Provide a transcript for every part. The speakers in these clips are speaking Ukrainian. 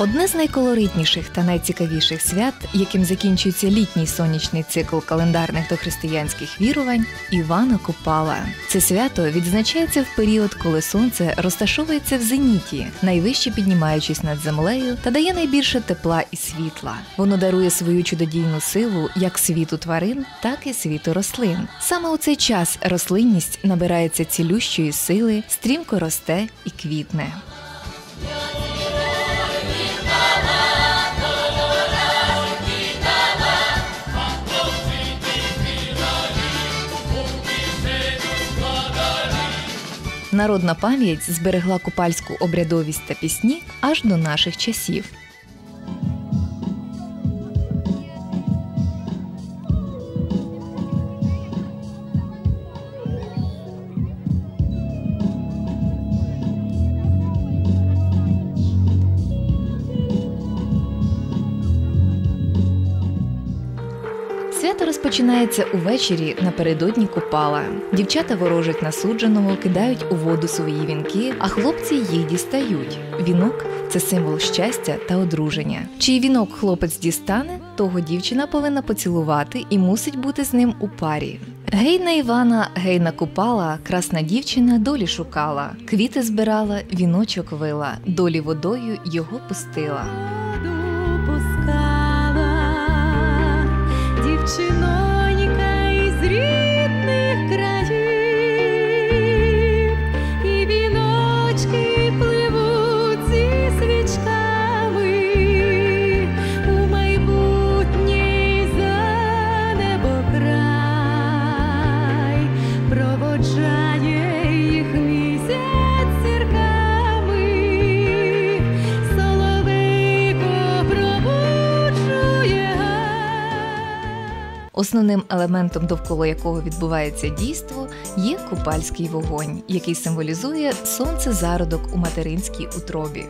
Одне з найколоритніших та найцікавіших свят, яким закінчується літній сонячний цикл календарних дохристиянських вірувань Івана Купала. Це свято відзначається в період, коли сонце розташовується в зеніті, найвище піднімаючись над землею, та дає найбільше тепла і світла. Воно дарує свою чудодійну силу як світу тварин, так і світу рослин. Саме у цей час рослинність набирається цілющої сили, стрімко росте і квітне. Народна пам'ять зберегла купальську обрядовість та пісні аж до наших часів. Свято розпочинається увечері напередодні Купала. Дівчата ворожать насудженого, кидають у воду свої вінки, а хлопці їх дістають. Вінок це символ щастя та одруження. Чий вінок хлопець дістане, того дівчина повинна поцілувати і мусить бути з ним у парі. Гейна Івана, гейна Купала, красна дівчина долі шукала, квіти збирала, віночок вила, долі водою його пустила. Основним елементом, довкола якого відбувається дійство, є купальський вогонь, який символізує сонце зародок у материнській утробі.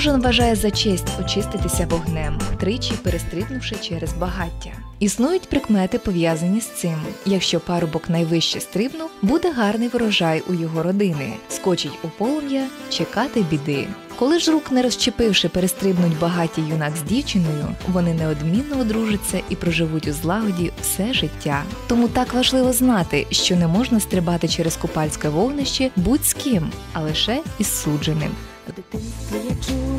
Кожен вважає за честь очиститися вогнем, тричі перестрибнувши через багаття. Існують прикмети пов'язані з цим. Якщо парубок найвище стрибнув, буде гарний врожай у його родини, скочить у полум'я, чекати біди. Коли ж рук не розчепивши, перестрибнуть багаті юнак з дівчиною, вони неодмінно одружаться і проживуть у злагоді все життя. Тому так важливо знати, що не можна стрибати через купальське вогнище будь з ким, а лише із судженим. У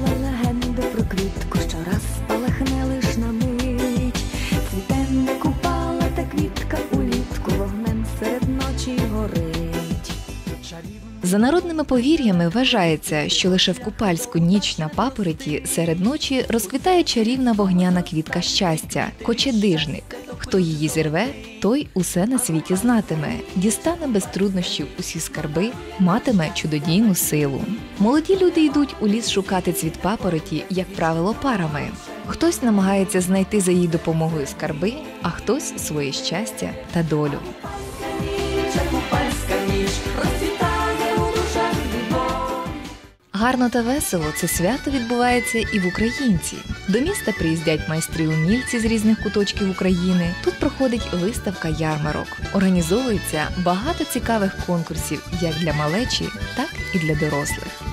За народними повір'ями вважається, що лише в купальську ніч на папороті серед ночі розквітає чарівна вогняна квітка щастя, кочедижник. Хто її зірве, той усе на світі знатиме, дістане без труднощів усі скарби, матиме чудодійну силу. Молоді люди йдуть у ліс шукати цвіт папороті, як правило, парами. Хтось намагається знайти за її допомогою скарби, а хтось своє щастя та долю. Гарно та весело це свято відбувається і в українці. До міста приїздять майстри умільці з різних куточків України. Тут проходить виставка ярмарок. Організовується багато цікавих конкурсів як для малечі, так і для дорослих.